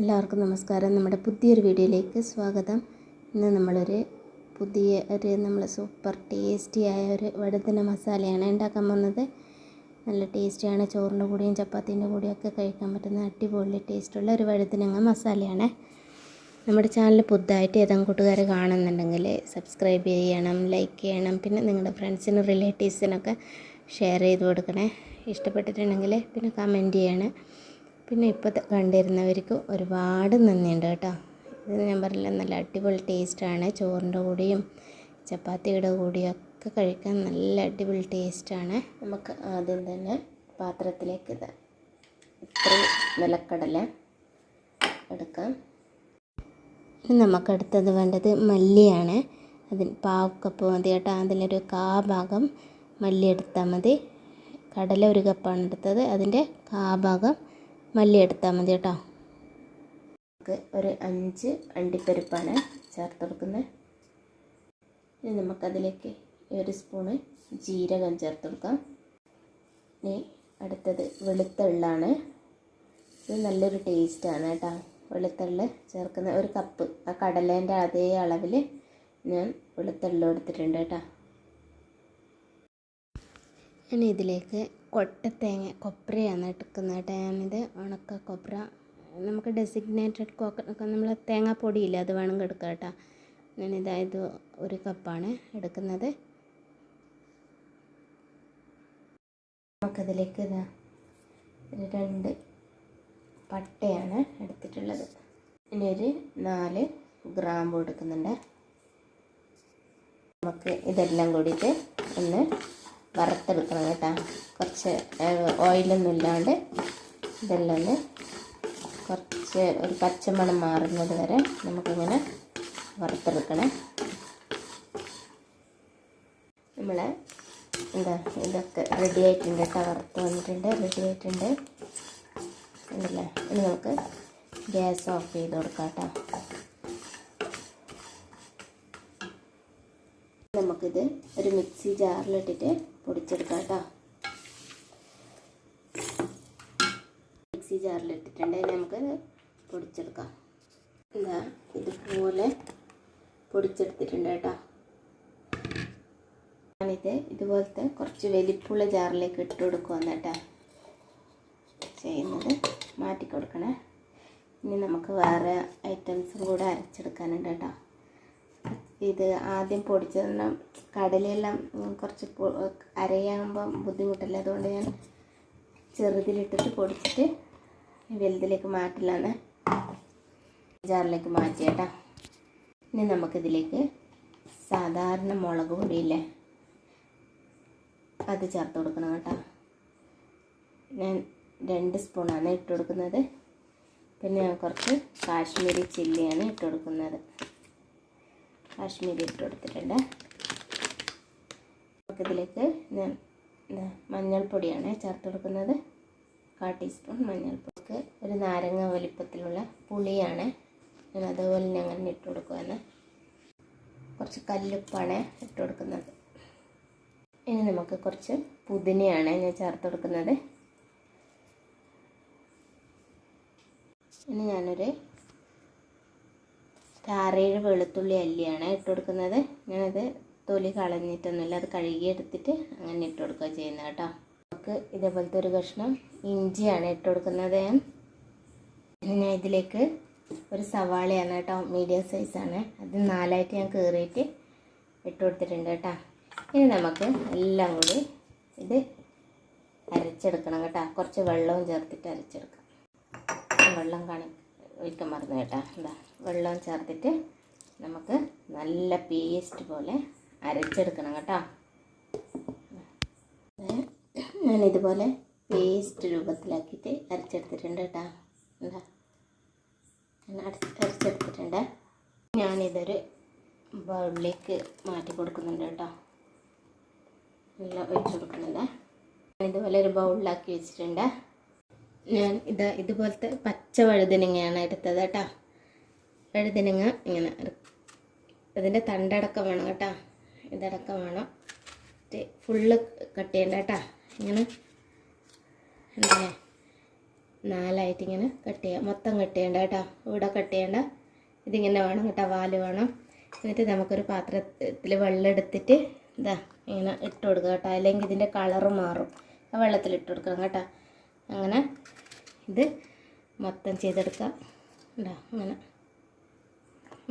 എല്ലാവർക്കും നമസ്കാരം. നമ്മുടെ പുതിയൊരു വീഡിയോയിലേക്ക് സ്വാഗതം. ഇന്ന് നമ്മളൊരു പുതിയ ഒരു നമ്മൾ സൂപ്പർ ടേസ്റ്റിയായ ഒരു വഴുതന മസാലയാണ് ഉണ്ടാക്കാൻ പോകുന്നത്. നല്ല ടേസ്റ്റിയാണ് ചോറിന്റെ കൂടെയും ചപ്പാത്തിന്റെ കൂടെയും ഒക്കെ കഴിക്കാൻ പറ്റുന്ന അടിപൊളി ടേസ്റ്റുള്ള ഒരു വഴുതനങ്ങ മസാലയാണ്. നമ്മുടെ ചാനൽ പുതുതായിട്ട് ഏതെങ്കിലും കൂട്ടുകാർ കാണുന്നുണ്ടെങ്കിൽ സബ്സ്ക്രൈബ് ചെയ്യണം ലൈക്ക് ചെയ്യണം. പിന്നെ നിങ്ങളുടെ ഫ്രണ്ട്സിനും റിലേറ്റീവ്സിനൊക്കെ ഷെയർ ചെയ്ത് കൊടുക്കണേ. ഇഷ്ടപ്പെട്ടിട്ടുണ്ടെങ്കിൽ പിന്നെ കമന്റ് ചെയ്യണേ. പിന്നെ ഇപ്പോൾ കണ്ടിരുന്നവർക്ക് ഒരുപാട് നന്ദിയുണ്ട് കേട്ടോ. ഇത് ഞാൻ പറഞ്ഞില്ല നല്ല അടിപൊളി ടേസ്റ്റാണ് ചോറിന്റെ കൂടെയും ചപ്പാത്തിയുടെ കൂടെയും ഒക്കെ കഴിക്കാൻ നല്ല അടിപൊളി ടേസ്റ്റാണ് നമുക്ക് ആദ്യം തന്നെ പാത്രത്തിലേക്ക് ഇത് ഇത്രയും നിലക്കടല എടുക്കാം. ഇനി നമുക്ക് അടുത്തത് വേണ്ടത് മല്ലിയാണ്. അതിന് പാവക്കപ്പ് മതി കേട്ടോ. അതിലൊരു കാ ഭാഗം മല്ലി എടുത്താൽ മതി. കടല ഒരു കപ്പാണ് എടുത്തത്. അതിന്റെ കാ ഭാഗം മല്ലി എടുത്താൽ മതി കേട്ടോ. നമുക്ക് ഒരു അഞ്ച് അണ്ടിപ്പരിപ്പാണ് ചേർത്ത് കൊടുക്കുന്നത്. ഇനി നമുക്കതിലേക്ക് ഒരു സ്പൂണ് ജീരകം ചേർത്ത് കൊടുക്കാം. ഇനി അടുത്തത് വെളുത്തള്ളാണ് ഇത് നല്ലൊരു ടേസ്റ്റാണ് കേട്ടോ. വെളുത്തുള്ളി ചേർക്കുന്ന ഒരു കപ്പ്. ആ കടലേന്റെ അതേ അളവിൽ ഞാൻ വെളുത്തുള്ളി എടുത്തിട്ടുണ്ട് കേട്ടോ. ഇനി ഇതിലേക്ക് കൊട്ടത്തേങ്ങ കൊപ്രയാണ് എടുക്കുന്നത് കേട്ടോ ഞാനിത് ഉണക്ക കൊപ്ര. നമുക്ക് ഡെസിഗ്നേറ്റഡ് കോക്ക നമ്മൾ തേങ്ങാപ്പൊടിയില്ല അത് വേണമെങ്കിൽ എടുക്കാം കേട്ടോ. ഞാനിതായത് ഒരു കപ്പാണ് എടുക്കുന്നത്. നമുക്കതിലേക്ക് ഇതാ രണ്ട് പട്ടയാണ് എടുത്തിട്ടുള്ളത്. ഇനി ഒരു നാല് ഗ്രാമ്പ് എടുക്കുന്നുണ്ട്. നമുക്ക് ഇതെല്ലാം കൂടിയിട്ട് ഒന്ന് വറുത്തെടുക്കണം കേട്ടോ. കുറച്ച് ഓയിലൊന്നും ഇല്ലാണ്ട് ഇതെല്ലാം ഒന്ന് കുറച്ച് ഒരു പച്ചമണം മാറുന്നത് വരെ നമുക്കിങ്ങനെ വറുത്തെടുക്കണം. നമ്മൾ എന്താ ഇതൊക്കെ റെഡി ആയിട്ടുണ്ട് കേട്ടോ. വറുത്ത് വന്നിട്ടുണ്ട് റെഡി ആയിട്ടുണ്ട്. ഉണ്ടല്ലേ ഇനി നമുക്ക് ഗ്യാസ് ഓഫ് ചെയ്ത് കൊടുക്കാം കേട്ടോ. നമുക്കിത് ഒരു മിക്സി ജാറിലിട്ടിട്ട് പൊടിച്ചെടുക്കാം കേട്ടോ. മിക്സി ജാറിലിട്ടിട്ടുണ്ട്. നമുക്ക് പൊടിച്ചെടുക്കാം. എന്താ ഇതുപോലെ പൊടിച്ചെടുത്തിട്ടുണ്ട് കേട്ടോ. ഞാനിത് ഇതുപോലത്തെ കുറച്ച് വലിപ്പുള്ള ജാറിലേക്ക് ഇട്ട് കൊടുക്കുമെന്ന് കേട്ടോ. ചെയ്യുന്നത്. മാറ്റി കൊടുക്കണേ. ഇനി നമുക്ക് വേറെ ഐറ്റംസും കൂടെ അരച്ചെടുക്കാനുണ്ട് കേട്ടോ. ഇത് ആദ്യം പൊടിച്ചതെല്ലാം കടലയെല്ലാം കുറച്ച് അരയാകുമ്പം ബുദ്ധിമുട്ടില്ല? അതുകൊണ്ട് ഞാൻ ചെറുതിലിട്ടിട്ട് പൊടിച്ചിട്ട് വലുതിലേക്ക് മാറ്റില്ലാന്ന് ജാറിലേക്ക് മാറ്റി കേട്ടോ ഇനി നമുക്കിതിലേക്ക് സാധാരണ മുളക് പൊടിയില്ലേ അത് ചേർത്ത് കൊടുക്കണം കേട്ടോ. ഞാൻ രണ്ട് സ്പൂണാണ് ഇട്ട് കൊടുക്കുന്നത്. പിന്നെ ഞാൻ കുറച്ച് കാശ്മീരി ചില്ലിയാണ് ഇട്ട് കൊടുക്കുന്നത്. കാശ്മീരി ഇട്ട് കൊടുത്തിട്ടുണ്ട്. നമുക്കിതിലേക്ക് ഞാൻ മഞ്ഞൾപ്പൊടിയാണ് ചേർത്ത് കൊടുക്കുന്നത് കാ ടീസ്പൂൺ മഞ്ഞൾപ്പൊടിക്ക് ഒരു നാരങ്ങ വലിപ്പത്തിലുള്ള പുളിയാണ് ഞാൻ അതുപോലെ ഞങ്ങൾ ഇട്ട് കൊടുക്കുകയാണ്. കുറച്ച് കല്ലുപ്പാണ് ഇട്ട് കൊടുക്കുന്നത്. ഇനി നമുക്ക് കുറച്ച് പുതിനയാണ് ഞാൻ ചേർത്ത് കൊടുക്കുന്നത് ഇനി ഞാനൊരു ആറേഴ് വെളുത്തുള്ളി അല്ലിയാണ് ഇട്ട് കൊടുക്കുന്നത്. ഞാനത് തൊലി കളഞ്ഞിട്ടൊന്നുമില്ല. അത് കഴുകിയെടുത്തിട്ട് അങ്ങനെ ഇട്ട് കൊടുക്കുക ചെയ്യുന്നത് കേട്ടോ. നമുക്ക് ഇതേപോലത്തെ ഒരു കഷ്ണം ഇഞ്ചിയാണ് ഇട്ട് കൊടുക്കുന്നത്. ഞാൻ ഇതിലേക്ക് ഒരു സവാളയാണ് കേട്ടോ. മീഡിയം സൈസാണ് അത് നാലായിട്ട് ഞാൻ കീറിയിട്ട് ഇട്ട് കൊടുത്തിട്ടുണ്ട് കേട്ടോ. ഇനി നമുക്ക് എല്ലാം കൂടി ഇത് അരച്ചെടുക്കണം കേട്ടോ. കുറച്ച് വെള്ളവും ചേർത്തിട്ട് അരച്ചെടുക്കാം. വെള്ളം കാണി ഒഴിക്കാൻ മറന്നു കേട്ടോ. എന്താ വെള്ളം ചേർത്തിട്ട് നമുക്ക് നല്ല പേസ്റ്റ് പോലെ അരച്ചെടുക്കണം കേട്ടോ. ഞാനിതുപോലെ പേസ്റ്റ് രൂപത്തിലാക്കിയിട്ട് അരച്ചെടുത്തിട്ടുണ്ട് കേട്ടോ. എന്താ ഞാൻ അരച്ചെടുത്തിട്ടുണ്ട്. ഞാനിതൊരു ബൗളിലേക്ക് മാറ്റി കൊടുക്കുന്നുണ്ട് കേട്ടോ. നല്ല ഒഴിച്ച് കൊടുക്കുന്നുണ്ട്. ഇതുപോലെ ഒരു ബൗളിലാക്കി വെച്ചിട്ടുണ്ട്. ഞാൻ ഇത് ഇതുപോലത്തെ പച്ച വഴുതനങ്ങയാണ് എടുത്തത് കേട്ടോ. വഴുതനങ്ങ ഇങ്ങനെ അതിന്റെ തണ്ടടക്കം വേണം കേട്ടോ. ഇതടക്കം വേണം. ഫുള്ള് കട്ട് ചെയ്യണ്ട കേട്ടോ ഇങ്ങനെ എന്താ നാലായിട്ട് ഇങ്ങനെ കട്ട് ചെയ്യാം മൊത്തം കട്ട് ചെയ്യണ്ട കേട്ടോ ഇവിടെ കട്ട് ചെയ്യണ്ട ഇതിങ്ങനെ വേണം കേട്ടോ വാൽ വേണം. എന്നിട്ട് നമുക്കൊരു പാത്രത്തിൽ വെള്ളം എടുത്തിട്ട് ഇതാ ഇങ്ങനെ ഇട്ട് കൊടുക്കുക കേട്ടോ അല്ലെങ്കിൽ ഇതിന്റെ കളറ് മാറും. ആ വെള്ളത്തിൽ ഇട്ട് കൊടുക്കണം കേട്ടോ. അങ്ങനെ ഇത് മൊത്തം ചെയ്തെടുക്കാം. ഉണ്ടോ അങ്ങനെ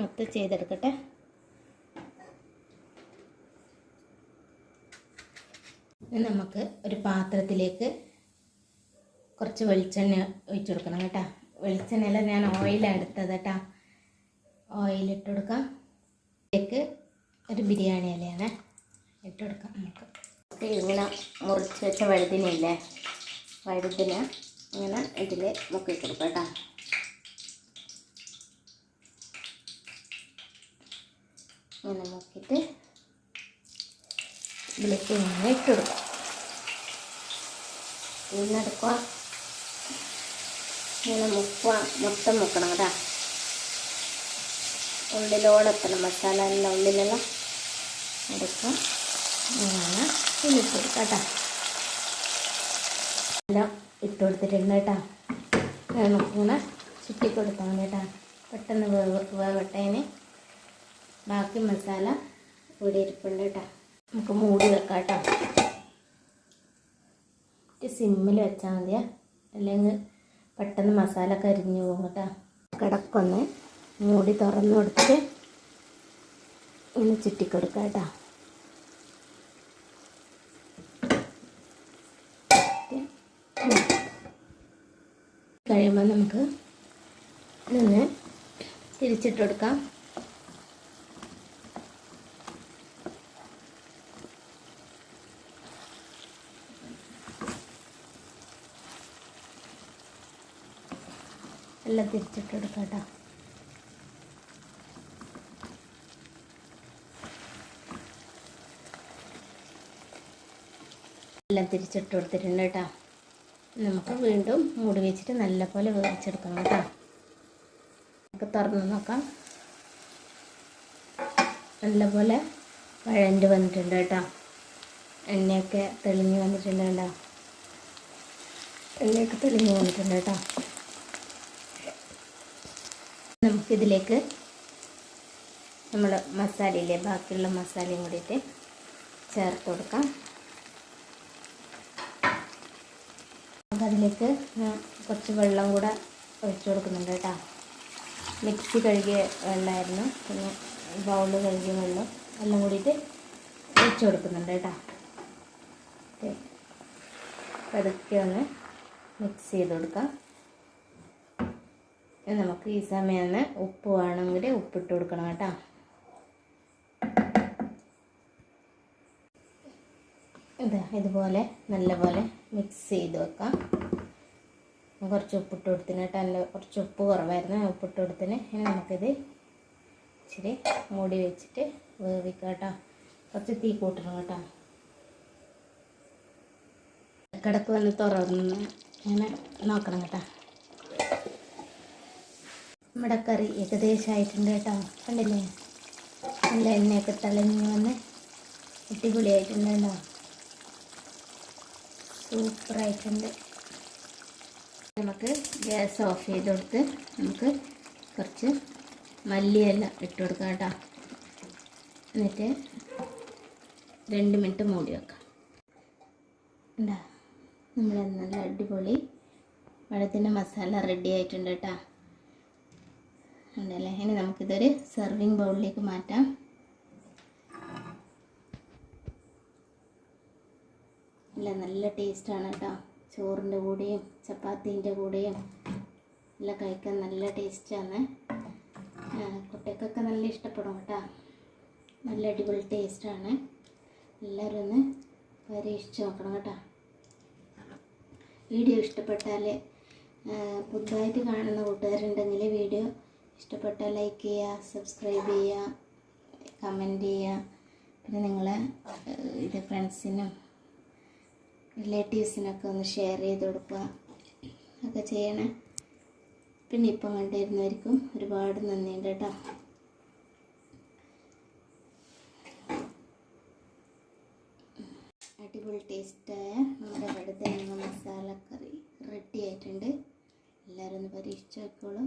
മൊത്തം ചെയ്തെടുക്കട്ടെ. നമുക്ക് ഒരു പാത്രത്തിലേക്ക് കുറച്ച് വെളിച്ചെണ്ണ ഒഴിച്ചു കൊടുക്കണം കേട്ടോ. വെളിച്ചെണ്ണയിൽ ഞാൻ ഓയിലാണ് എടുത്തത് കേട്ടോ. ഓയിലിട്ട് കൊടുക്കാം. ഇതിലേക്ക് ഒരു ബിരിയാണി ഇലയാണ് ഇട്ട് കൊടുക്കാം നമുക്ക്. ഇങ്ങനെ മുറിച്ച് വെച്ച വഴുതിനില്ലേ വഴുതിന് ഇങ്ങനെ ഇതിൽ മുക്കി കൊടുക്കാം കേട്ടോ. ഇങ്ങനെ മുക്കിയിട്ട് ഇതിലേക്ക് ഇങ്ങനെ ഇട്ട് കൊടുക്കാം. ഇന്നെടുക്കുക ഇങ്ങനെ മുക്കുക മൊത്തം മുക്കണം കേട്ടോ. ഉള്ളിലോടെത്തണം. മസാല എല്ലാം ഉള്ളിലെല്ലാം എടുക്കുക ഇങ്ങനെ ഇതിലിട്ട് കൊടുക്കാം കേട്ടോ. എല്ലാം ഇട്ട് കൊടുത്തിട്ടുണ്ട് കേട്ടോ. നമുക്കിങ്ങനെ ചുറ്റി കൊടുത്താൽ മതി കേട്ടോ. പെട്ടെന്ന് വേവ് ബാക്കി മസാല ഇവിടെ ഇരിപ്പുണ്ട് കേട്ടോ. നമുക്ക് മൂടി വെക്കാം കേട്ടോ. സിമ്മിൽ വെച്ചാൽ മതിയാ. അല്ലെങ്കിൽ പെട്ടെന്ന് മസാല കരിഞ്ഞു പോകും കേട്ടോ. കിടക്കൊന്ന് മൂടി തുറന്നു കൊടുത്തിട്ട് ഇങ്ങനെ ചുറ്റിക്കൊടുക്കുക കേട്ടോ. കഴിയുമ്പോൾ നമുക്ക് നിന്ന് തിരിച്ചിട്ട് കൊടുക്കാം. എല്ലാം തിരിച്ചിട്ട് കൊടുക്കാം എല്ലാം തിരിച്ചിട്ട് കൊടുത്തിട്ടുണ്ട് കേട്ടോ. നമുക്ക് വീണ്ടും മൂടി വെച്ചിട്ട് നല്ലപോലെ വേവിച്ചെടുക്കണം കേട്ടോ. നമുക്ക് തുറന്ന് നോക്കാം. നല്ലപോലെ വഴണ്ട് വന്നിട്ടുണ്ട് കേട്ടോ. എണ്ണയൊക്കെ തെളിഞ്ഞ് വന്നിട്ടുണ്ട് കേട്ടോ. എണ്ണയൊക്കെ തെളിഞ്ഞ് വന്നിട്ടുണ്ട് കേട്ടോ. നമുക്കിതിലേക്ക് നമ്മൾ മസാലയിലെ ബാക്കിയുള്ള മസാലയും കൂടിയിട്ട് ചേർത്ത് കൊടുക്കാം. ഞാൻ കുറച്ച് വെള്ളം കൂടെ ഒഴിച്ചു കൊടുക്കുന്നുണ്ട് കേട്ടോ. മിക്സി കഴുകിയ വെള്ളമായിരുന്നു. പിന്നെ ബൗൾ കഴുകിയ വെള്ളം എല്ലാം കൂടിയിട്ട് ഒഴിച്ചു കൊടുക്കുന്നുണ്ട് കേട്ടോ. പതുക്കെ ഒന്ന് മിക്സ് ചെയ്ത് കൊടുക്കാം. നമുക്ക് ഈ സമയം ഉപ്പ് വേണമെങ്കിൽ ഉപ്പിട്ട് കൊടുക്കണം കേട്ടോ. ഇതാ ഇതുപോലെ നല്ലപോലെ മിക്സ് ചെയ്ത് വെക്കാം. കുറച്ച് ഉപ്പിട്ട് കൊടുത്തിന് കേട്ടോ. നല്ല കുറച്ച് ഉപ്പ് കുറവായിരുന്നു ഉപ്പിട്ട് കൊടുത്തിന്. ഇനി നമുക്കിത് ഇച്ചിരി മൂടി വെച്ചിട്ട് വേവിക്കാം കേട്ടോ. കുറച്ച് തീ കൂട്ടണം കേട്ടോ. കിടക്ക് വന്ന് തുറന്ന് ഇങ്ങനെ നോക്കണം കേട്ടോ. നമ്മുടെ കറി ഏകദേശമായിട്ടുണ്ട് കേട്ടോ. കണ്ടില്ലേ? നല്ല എണ്ണയൊക്കെ തളഞ്ഞ് വന്ന് അടിപൊളിയായിട്ടുണ്ട് കേട്ടോ. സൂപ്പറായിട്ടുണ്ട്. നമുക്ക് ഗ്യാസ് ഓഫ് ചെയ്ത് കൊടുത്ത് നമുക്ക് കുറച്ച് മല്ലിയെല്ലാം ഇട്ട് കൊടുക്കാം കേട്ടോ. എന്നിട്ട് രണ്ട് മിനിറ്റ് മൂടി വെക്കാം. ഉണ്ടാ നമ്മൾ നല്ല അടിപൊളി വെള്ളത്തിന്റെ മസാല റെഡി ആയിട്ടുണ്ട് കേട്ടോ. ഉണ്ടല്ലേ? ഇനി നമുക്കിതൊരു സെർവിങ് ബൗളിലേക്ക് മാറ്റാം. അല്ല നല്ല ടേസ്റ്റാണ് കേട്ടോ. ചോറിന്റെ കൂടെയും ചപ്പാത്തീന്റെ കൂടെയും എല്ലാം കഴിക്കാൻ നല്ല ടേസ്റ്റാണ് കുട്ടികൾക്കൊക്കെ നല്ല ഇഷ്ടപ്പെടും കേട്ടോ. നല്ല അടിപൊളി ടേസ്റ്റാണ് എല്ലാവരും ഒന്ന് പരീക്ഷിച്ച് നോക്കണം കേട്ടോ. വീഡിയോ ഇഷ്ടപ്പെട്ടാൽ പുതുതായിട്ട് കാണുന്ന കൂട്ടുകാരുണ്ടെങ്കിൽ വീഡിയോ ഇഷ്ടപ്പെട്ടാൽ ലൈക്ക് ചെയ്യുക സബ്സ്ക്രൈബ് ചെയ്യുക കമന്റ് ചെയ്യുക പിന്നെ നിങ്ങളെ ഇത് ഫ്രണ്ട്സിനും റിലേറ്റീവ്സിനൊക്കെ ഒന്ന് ഷെയർ ചെയ്ത് കൊടുക്കുക. ഒക്കെ ചെയ്യണേ. പിന്നെ ഇപ്പം കണ്ടിരുന്നവർക്കും ഒരുപാട് നന്ദിയുണ്ട് കേട്ടോ. അടിപൊളി ടേസ്റ്റായ നമ്മുടെ വഴുതനങ്ങ മസാലക്കറി റെഡി ആയിട്ടുണ്ട്. എല്ലാവരും ഒന്ന് പരീക്ഷിച്ച് നോക്കോളും